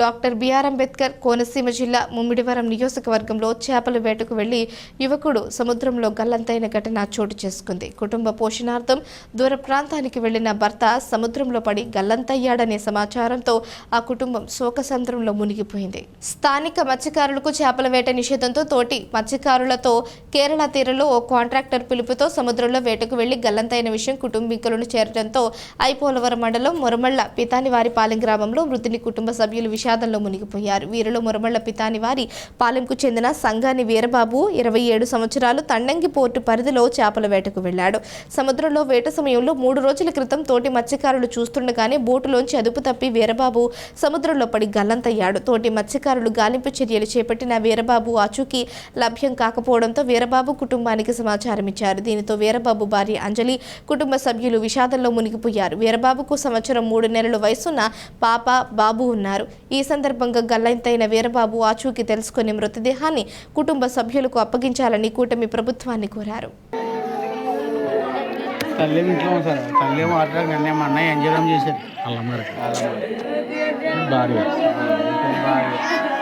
Doctor BR Ambedkar Konaseema జిల్లా ముమ్మిడివరం నియోజకవర్గంలో చేపల వేటకు వెళ్ళి యువకుడు సముద్రంలో గల్లంతైన ఘటన చోటు చేసుకుంది. కుటుంబ పోషణార్థం దూర ప్రాంతానికి వెళ్ళిన భర్త సముద్రంలో పడి గల్లంతయ్యాడనే సమాచారంతో ఆ కుటుంబం శోకసంద్రంలో మునిగిపోయింది. స్థానిక మత్స్యకారులకు చేపల వేట నిషేధంతో తోటి మత్స్యకారులతో కేరళ తీరంలో ఓ కాంట్రాక్టర్ పిలుపుతో సముద్రంలో వేటకు వెళ్ళి గల్లంతైన విషయం కుటుంబీకులను చేరడంతో ఐపోలవరం మండలం మురమళ్ళ పితానివారిపాలెం గ్రామంలో మృతుని కుటుంబ సభ్యులు విషాదంలో మునిగిపోయారు. వీరిలో మురమళ్ళ పితానివారి పాలెంకు చెందిన సంఘాని వీరబాబు ఇరవై ఏడు సంవత్సరాలు తండంగి పోర్టు పరిధిలో చేపల వేటకు వెళ్ళాడు సముద్రంలో వేట సమయంలో మూడు రోజుల క్రితం తోటి మత్స్యకారులు చూస్తుండగానే బోటులోంచి అదుపు తప్పి వీరబాబు సముద్రంలో పడి గల్లంతయ్యాడు. తోటి మత్స్యకారులు గాలింపు చర్యలు చేపట్టిన వీరబాబు ఆచూకీ లభ్యం కాకపోవడంతో వీరబాబు కుటుంబానికి సమాచారం ఇచ్చారు. దీనితో వీరబాబు భార్య అంజలి కుటుంబ సభ్యులు విషాదంలో మునిగిపోయారు. వీరబాబుకు సంవత్సరం మూడు నెలల వయసున్న పాప బాబు ఉన్నారు. ఈ సందర్భంగా గల్లంతైన వీరబాబు ఆచూకీ తెలుసుకుని మృతదేహాన్ని కుటుంబ సభ్యులకు అప్పగించాలని కూటమి ప్రభుత్వాన్ని కోరారు. ఇంట్లో సార్. మా అన్నయ్య ఎంజాయ్ చేశారు భార్య. భార్య.